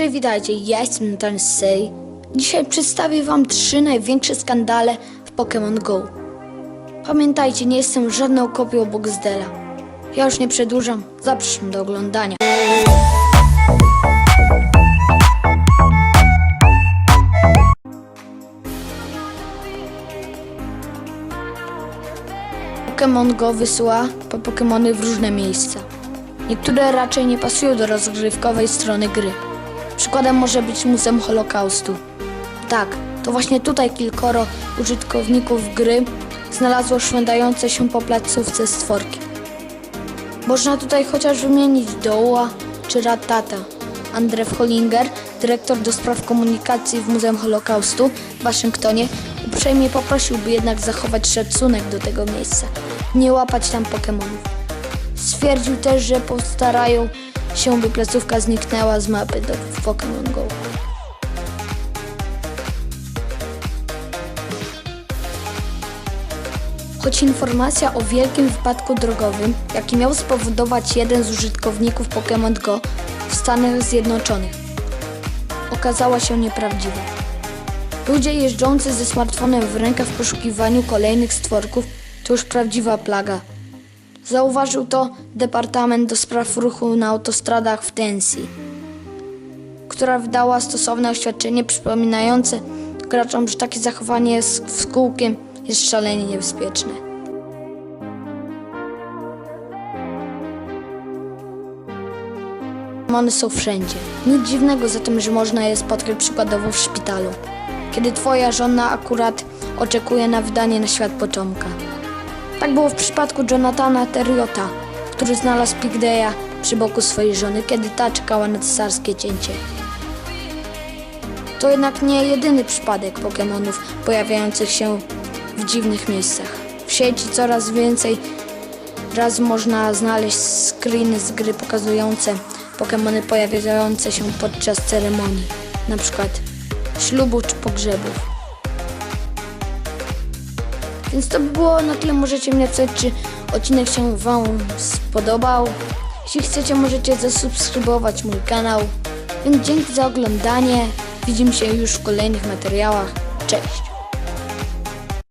Cześć, witajcie, ja jestem Nathan Sej. Dzisiaj przedstawię wam trzy największe skandale w Pokémon Go. Pamiętajcie, nie jestem żadną kopią Boxdela. Ja już nie przedłużam, zapraszam do oglądania. Pokémon Go wysyła po Pokémony w różne miejsca. Niektóre raczej nie pasują do rozgrywkowej strony gry. Przykładem może być Muzeum Holokaustu. Tak, to właśnie tutaj kilkoro użytkowników gry znalazło szwendające się po placówce stworki. Można tutaj chociaż wymienić Doła czy Ratata. Andrew Hollinger, dyrektor do spraw komunikacji w Muzeum Holokaustu w Waszyngtonie, uprzejmie poprosiłby jednak zachować szacunek do tego miejsca, nie łapać tam Pokemonów. Stwierdził też, że postarają się, by placówka zniknęła z mapy do Pokémon Go. Choć informacja o wielkim wypadku drogowym, jaki miał spowodować jeden z użytkowników Pokémon Go w Stanach Zjednoczonych, okazała się nieprawdziwa. Ludzie jeżdżący ze smartfonem w rękach w poszukiwaniu kolejnych stworków to już prawdziwa plaga. Zauważył to Departament do Spraw Ruchu na Autostradach w Tennessee, która wydała stosowne oświadczenie przypominające graczom, że takie zachowanie z kółkiem jest szalenie niebezpieczne. One są wszędzie. Nic dziwnego zatem, że można je spotkać przykładowo w szpitalu, kiedy twoja żona akurat oczekuje na wydanie na świat potomka. Tak było w przypadku Jonathana Terriota, który znalazł Pigdeya przy boku swojej żony, kiedy ta czekała na cesarskie cięcie. To jednak nie jedyny przypadek Pokémonów pojawiających się w dziwnych miejscach. W sieci coraz więcej raz można znaleźć screeny z gry pokazujące Pokémony pojawiające się podczas ceremonii, przykład ślubu czy pogrzebów. Więc to by było na tyle. Możecie mnie napisać, czy odcinek się Wam spodobał. Jeśli chcecie, możecie zasubskrybować mój kanał. Więc dzięki za oglądanie. Widzimy się już w kolejnych materiałach. Cześć!